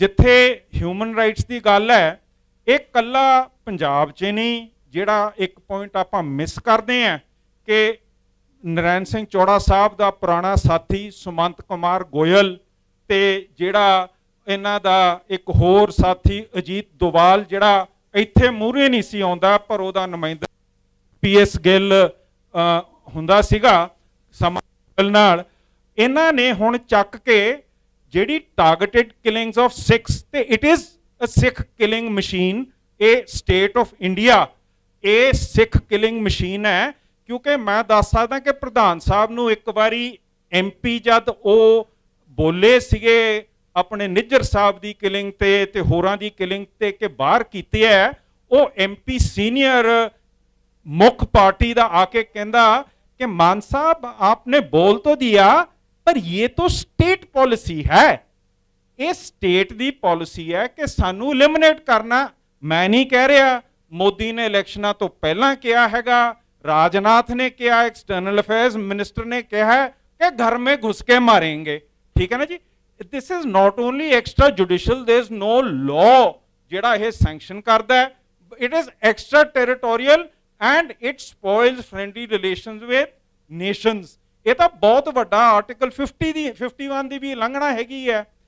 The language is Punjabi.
ਜਿੱਥੇ ਹਿਊਮਨ ਰਾਈਟਸ ਦੀ ਗੱਲ ਹੈ, ਇਹ ਕੱਲਾ ਪੰਜਾਬ 'ਚ ਨਹੀਂ, ਜਿਹੜਾ ਇੱਕ ਪੁਆਇੰਟ ਆਪਾਂ ਮਿਸ ਕਰਦੇ ਆ ਕਿ ਨਰੈਣ ਸਿੰਘ ਚੌੜਾ ਸਾਹਿਬ ਦਾ ਪੁਰਾਣਾ ਸਾਥੀ ਸੁਮੰਤ ਕੁਮਾਰ ਗੋਇਲ ਤੇ ਜਿਹੜਾ ਇਹਨਾਂ ਦਾ ਇੱਕ ਹੋਰ ਸਾਥੀ ਅਜੀਤ ਦੋਵਾਲ ਜਿਹੜਾ ਇੱਥੇ ਮੂਹਰੇ ਨਹੀਂ ਸੀ ਆਉਂਦਾ, ਪਰ ਉਹਦਾ ਨੁਮਾਇੰਦਾ ਪੀਐਸ ਗਿੱਲ ਹੁੰਦਾ ਸੀਗਾ, ਸਮਾਂ ਨਾਲ। ਇਹਨਾਂ ਨੇ ਹੁਣ ਚੱਕ ਕੇ ਜਿਹੜੀ ਟਾਰਗੇਟਡ ਕਿਲਿੰਗਸ ਆਫ ਸਿੱਖਸ ਤੇ it is a Sikh killing machine ਇਹ ਸਟੇਟ ਆਫ ਇੰਡੀਆ ਇਹ ਸਿੱਖ ਕਿਲਿੰਗ ਮਸ਼ੀਨ ਹੈ, ਕਿਉਂਕਿ ਮੈਂ ਦੱਸ ਸਕਦਾ ਕਿ ਪ੍ਰਧਾਨ ਸਾਹਿਬ ਨੂੰ ਇੱਕ ਵਾਰੀ ਐਮਪੀ ਜਦ ਉਹ ਬੋਲੇ ਸੀਗੇ ਆਪਣੇ ਨਿੱਜਰ ਸਾਹਿਬ ਦੀ ਕਿਲਿੰਗ ਤੇ ਤੇ ਹੋਰਾਂ ਦੀ ਕਿਲਿੰਗ ਤੇ ਕਿ ਬਾਹਰ ਕੀਤੀ ਹੈ, ਉਹ ਐਮਪੀ ਸੀਨੀਅਰ ਮੁੱਖ ਪਾਰਟੀ ਦਾ ਆ ਕੇ ਕਹਿੰਦਾ ਕਿ ਮਾਨ ਸਾਹਿਬ, ਆਪਨੇ ਬੋਲ ਤਾਂ ਦਿਆ पर यह तो स्टेट पॉलिसी है ਇਹ ਸਟੇਟ ਦੀ ਪਾਲਿਸੀ ਹੈ ਕਿ ਸਾਨੂੰ ਐਲੀਮੀਨੇਟ ਕਰਨਾ। ਮੈਂ ਨਹੀਂ ਕਹਿ ਰਿਹਾ, ਮੋਦੀ ਨੇ ਇਲੈਕਸ਼ਨਾਂ ਤੋਂ ਪਹਿਲਾਂ ਕਿਹਾ ਹੈਗਾ, ਰਾਜਨਾਥ ਨੇ ਕਿਹਾ ਐਕਸਟਰਨਲ ਅਫੇਅਰਸ ਮਿਨਿਸਟਰ ਨੇ ਕਿਹਾ ਕਿ ਘਰ ਮੇ ਘੁਸ ਕੇ ਮਾਰेंगे ਠੀਕ ਹੈ ਨਾ ਜੀ? This is not only extra judicial there is no law ਜਿਹੜਾ ਇਹ ਸੈਂਕਸ਼ਨ ਕਰਦਾ ਹੈ। It is extra territorial and it spoils friendly relations with nations ਇਹ ਤਾਂ ਬਹੁਤ ਵੱਡਾ ਆਰਟੀਕਲ 50 ਦੀ 51 ਦੀ ਵੀ ਉਲੰਘਣਾ ਹੈਗੀ ਹੈ।